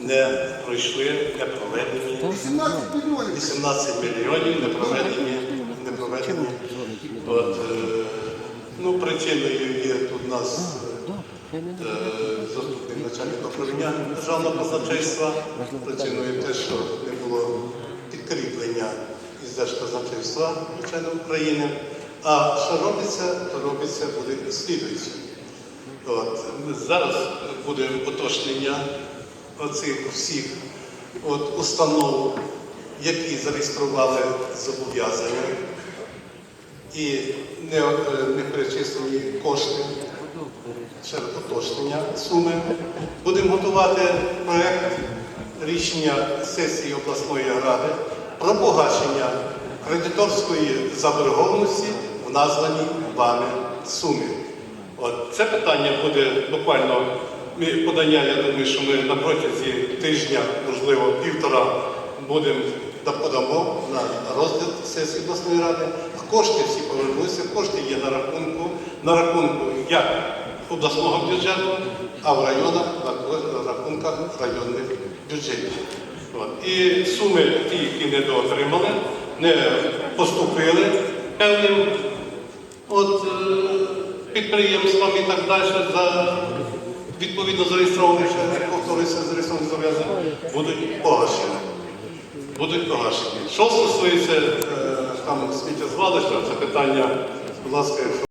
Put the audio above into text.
не пройшли, не проведені. 18 мільйонів не проведені, не проведені. От, е, ну, причиною є тут у нас е, заступник начальника управління державного казначейства. Причиною те, що не було підкріплення із Держказначейства звичайно України. А що робиться, то робиться буде слідуючим. От, зараз буде уточнення оцих всіх от, установ, які зареєстрували зобов'язання і не, е, не перечислені кошти через уточнення суми. Будемо готувати проект рішення сесії обласної ради про погашення кредиторської заборгованості в названій вами сумі. От це питання буде буквально подання. Я думаю, що ми на протязі тижня, можливо, півтора, будемо подамо на розгляд сесії обласної ради. А кошти всі повернуться. Кошти є на рахунку, на рахунку як обласного бюджету, а в районах на рахунках районних бюджетів. От. І суми, ті, які не доотримали, не поступили певним от, е, підприємствам і так далі за відповідно не повторюся, зареєстрованих зобов'язань, будуть погашені. Будуть погашені. Що стосується е, там сміттєзвалища, це питання, будь ласка, якщо